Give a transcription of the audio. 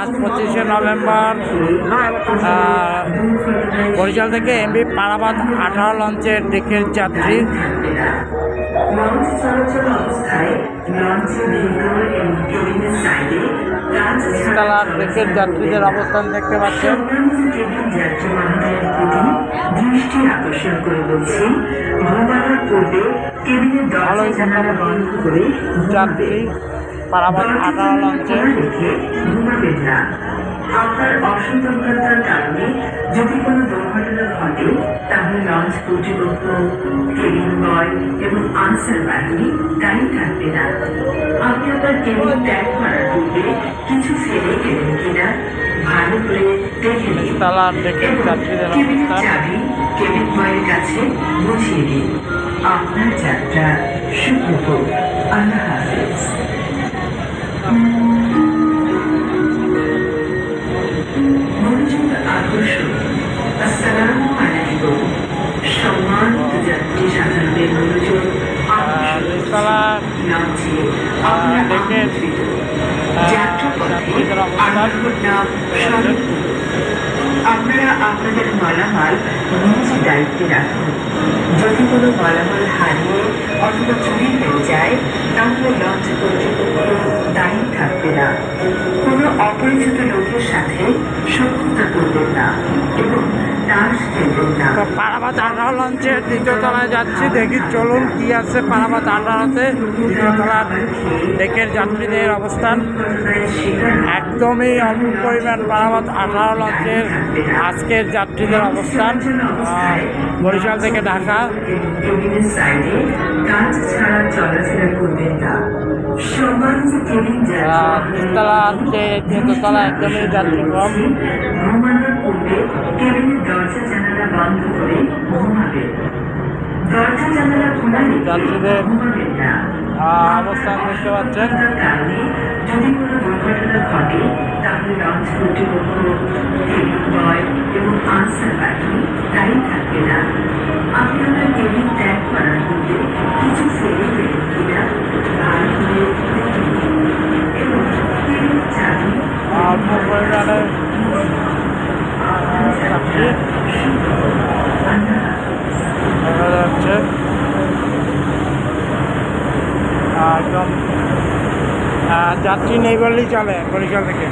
আজ পঁচিশে নভেম্বর বরিশাল থেকে এমবি পারাবাদ আঠারো লঞ্চের ডেকের যাত্রী। কাঁচ নিচতলার যাত্রীদের অবস্থান দেখতে পাচ্ছেন। যাত্রী মহোদয়ের প্রতি দৃষ্টি আকর্ষণ করে বলছি ঘুমানোর পূর্বে কেবিনের দরজা ভালোই জানালা করে যাত্রী পারাবাদ আঠারো লঞ্চে যদি কোনো দুর্ঘটনা ঘটে, তাহলে লঞ্চ কর্তৃপক্ষ আনসার বাহিনী দায়ী থাকবে না। আপনি আপনার কেবিন ত্যাগ করার পূর্বে কিছু ফেলে গেলেন কিনা ভালো করে দেখে নিন। কেবিনের চাবি কেবিন বয়ের কাছে বুঝিয়ে দিন। আপনার যাত্রা শুভ হোক। আল্লাহ আহ, আপনারা আপনাদের মালামাল নিজ দায়িত্বে রাখুন যদি কোনো মালামাল হারিয়ে অথবা চুরি হয়ে যায় তাহলে লঞ্চ কর্তৃপক্ষ দায়ী থাকবে না। কোনো অপরিচিত লোকের সাথে শত্রুতা করবেন না। এবং তো পারাবাদ আঠারো লঞ্চের দ্বিতীয় তলায় যাচ্ছি, দেখি চলুন কি আছে পারাবাদ আঠারোতে দ্বিতীয় তলার ডেকের যাত্রীদের অবস্থান। একদমই অল্প পরিমাণ পারাবাদ আঠারো লঞ্চের আজকের যাত্রীদের অবস্থান বরিশাল থেকে ঢাকা। তিনতলা তৃতীয়তলা একদমই যাত্রী কম পূর্বে কেবিনের দরজা জানালা বন্ধ করে ঘুমাবে। দরজা জানালা খোলা রেখে ঘুমাবেন না। অবস্থান দেখতে পাচ্ছেন। যদি কোনো দুর্ঘটনা ঘটে তাহলে লঞ্চ কর্তৃপক্ষ এবং আনসার বাহিনী তাই থাকবে না। যাত্রী দেখা যাচ্ছে একদম যাত্রী নেই বললেই চলে বরিশাল থেকে।